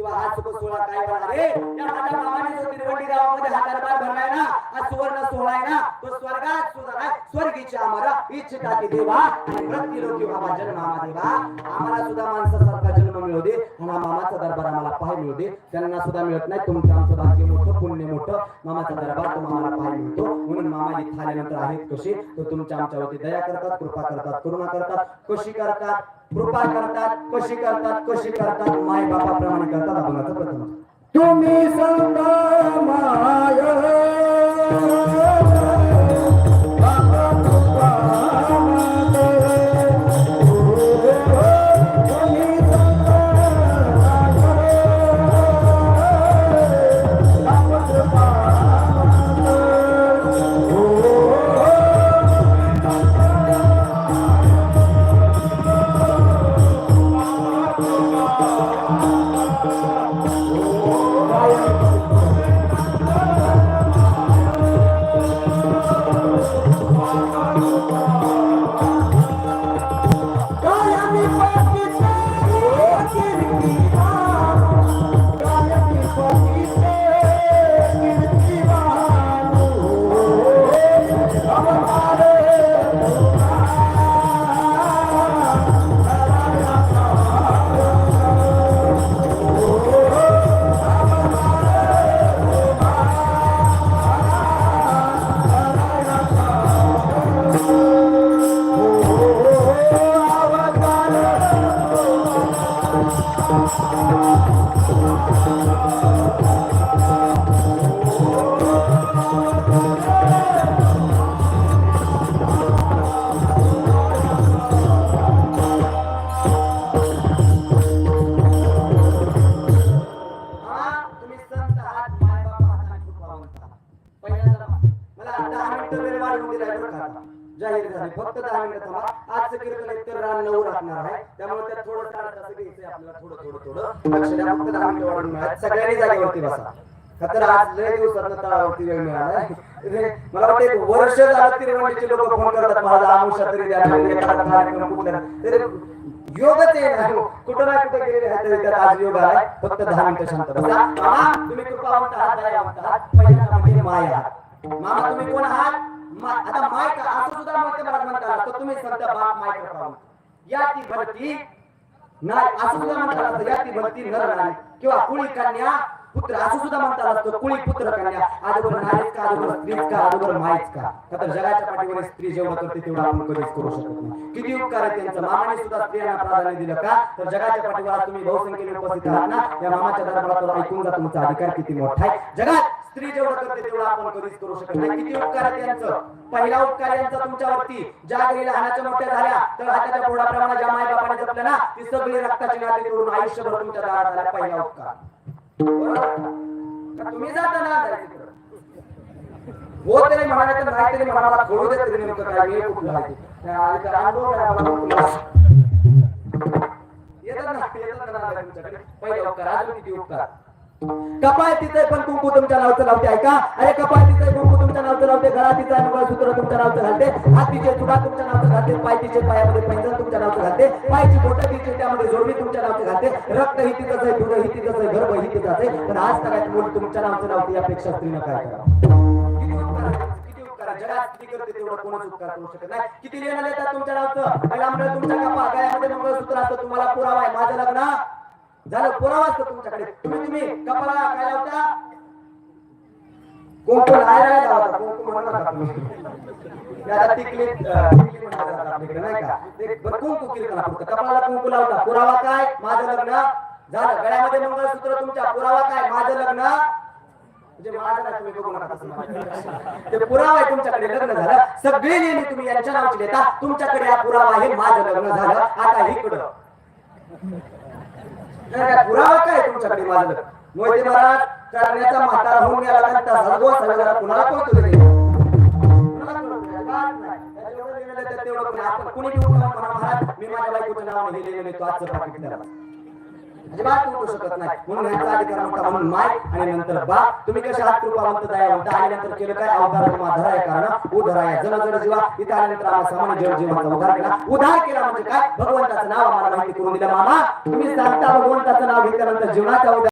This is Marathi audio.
किंवा हा शुभ सोहळा काय करणार? रे या माझ्या मामाने जो तिरवंडी गावामध्ये हा दरबार भरलाय ना हा सुवर्ण सोहळा आहे ना तो स्वर्गात सुद्धा स्वर्गीची आम्हाला इच्छिता की देवा आणि मृत्यू बाबा जन्म देवा. आम्हाला सुद्धा माणसासारखा जन्म मिळू दे. आणि मामाचा दरबार आम्हाला पाहाय मिळू दे. त्यांना सुद्धा मिळत नाही. तुमचं आमचं भाग्य मोठं पुण्य मोठं. मामाचा दरबार तुम्हाला आम्हाला पाहाय मिळतो. म्हणून मामा इथं आल्यानंतर आहेत कसे? तर तुमच्या आमच्यावरती दया करतात कृपा करतात करुणा करतात. कशी करतात? कृपा करतात कशी करतात? कशी करतात? माय बापाप्रमाणे करतात आपण प्रथम. तुम्ही संत माय. मला दहा मिनिटं वेळ वाढवून दिलाय जाहीर झाले. फक्त दहा मिनिटं थांबा. आजचं कीर्तन एकतर रान नऊ राहणार आहे. त्यामुळे त्यात थोडं चार तास घ्यायचंय आपल्याला. थोडं थोडं थोडं. लक्ष द्या फक्त दहा मिनिटं वाढून मिळाल. सगळ्यांनी जागेवरती बसा. का तर आज लय दिवसात तळावरती वेळ मिळाला. मला वाटतं एक वर्ष झालं तरी म्हणजे लोक फोन करतात. माझा आमुषा तरी द्या. कार्यक्रम कुठला तरी योगच आहे कुठं ना कुठे गेलेले आहेत तरी त्यात आज योग आहे फक्त दहा मिनिटं शांत बसा. तुम्ही कृपा आहात दयावंत आहात पहिल्यांदा म्हणजे माय. मामा तुम्ही कोण आहात? आता माय का असं सुद्धा म्हणते मला म्हणता तर तुम्ही सध्या बाप माय कृपावंत या ती भरती नाही असं सुद्धा म्हणता आलं असतं, या ती भरती नर नाही. किंवा कुळी कन्या पुत्र असं सुद्धा म्हणता आलं असतं. कुळी पुत्र कन्या आजोबर नारीच का आजोबर स्त्रीच का आजोबर माईच का? का तर जगाच्या पाठीवर स्त्री जेवढा करते तेवढा आपण कधीच करू शकत नाही. किती उपकार आहे त्यांचं. मामाने सुद्धा स्त्रियांना प्राधान्य दिलं का? तर जगाच्या पाठीवर तुम्ही बहुसंख्येने उपस्थित आहात ना? या मामाच्या दरबारात ऐकून जा तुमचा अधिकार किती मोठा आहे. जगात स्त्री जेवढं करते तेवढं आपण कधीच करू शकत नाही. किती उपकार आहे त्यांचं? पहिला उपकार यांचा तुमच्यावरती. ज्या घरी लहानाच्या मोठ्या झाल्या तर हाताच्या पोळाप्रमाणे ज्या माय बापाने जपलं ना ती सगळी रक्ताची नाते करून आयुष्यभर तुमच्या दारात आल्या. पहिला उपकार. तुम्ही जाता ना हो तरी म्हणाले तर नाही तरी म्हणाला खोडू दे तरी नेमकं काय मी कुठलं आहे येतात ना येतात ना आता तुमच्याकडे. पहिले उपकार अजून किती उपकार? कपाळ तिथे पण कुंकू तुमच्या नावचं लावते ऐका. अरे कपाळ तिथे कुंकू तुमच्या नावचं लावते घरात तिचा मंगळसूत्र तुमच्या नावचं घालते. हातीचे चुडा तुमच्या नावचं घालते पाय तिचे पायामध्ये पैंजण तुमच्या नावचं घालते. पायची बोट तिचे त्यामध्ये जोडणी तुमच्या नावचं घालते. रक्त ही तिथंच आहे दुध ही तिथंच आहे गर्भ ही तिथंच आहे. पण आज सगळ्यात मूल तुमच्या नावचं लावते यापेक्षा स्त्रीनं काय करा किती उपकार जगात किती करते तेवढं कोणच उपकार करू शकत नाही. किती लेणं तुमच्या नावचं? पहिला म्हणजे तुमच्या कपा गळ्यामध्ये मंगळसूत्र असतं तुम्हाला पुरावा आहे. माझं लग्न झालं पुरावा असतो तुमच्याकडे. तुम्ही तुम्ही कपाला काय लावता? कुंकू नाही राहिला होता कुंकू म्हणू तुम्ही. म्हणतात आता आपल्याकडे नाही का? ते कुंकू कीर्तन फक्त कपाळाला कुंकू लावता. पुरावा काय? माझं लग्न. झालं. गळ्यामध्ये मंगळसूत्र तुमच्या. पुरावा काय? माझं लग्न. म्हणजे माझं तुम्ही बघू नका ते पुरावा आहे तुमच्याकडे. लग्न झालं. सगळे नेहमी तुम्ही यांच्या नावाची देता तुमच्याकडे हा पुरावा आहे. माझं लग्न झालं. आता इकडं. काय पुरावा काय तुमच्याकडे माझं मोहिते महाराज करण्याचा म्हातारा होऊन गेला आणि तसाच गोवा सगळ्याला कुणाला कळतो रे? नाही. कोणी लिहिलेलं महाराज मी माझ्या बायकोचं नाव लिहिलेलं नाही, तो आजचं पाकिट द्या. अजिबात उठू शकत नाही. म्हणून याचा अधिकार मोठा म्हणून माय आणि नंतर बा. तुम्ही कशा हात कृपावंत दयावंत आणि नंतर केलं काय? अवतार तुम्हा धराय कारण उधराय. जन जड जीवा. इथे आल्यानंतर आम्हाला सामान्य जड जीवाचा उद्धार केला. उधार केला म्हणजे काय? भगवंताचं नाव आम्हाला माहिती करून दिलं मामा. तुम्ही सांगता भगवंताचं नाव घेतल्यानंतर जीवनाचा उद्धार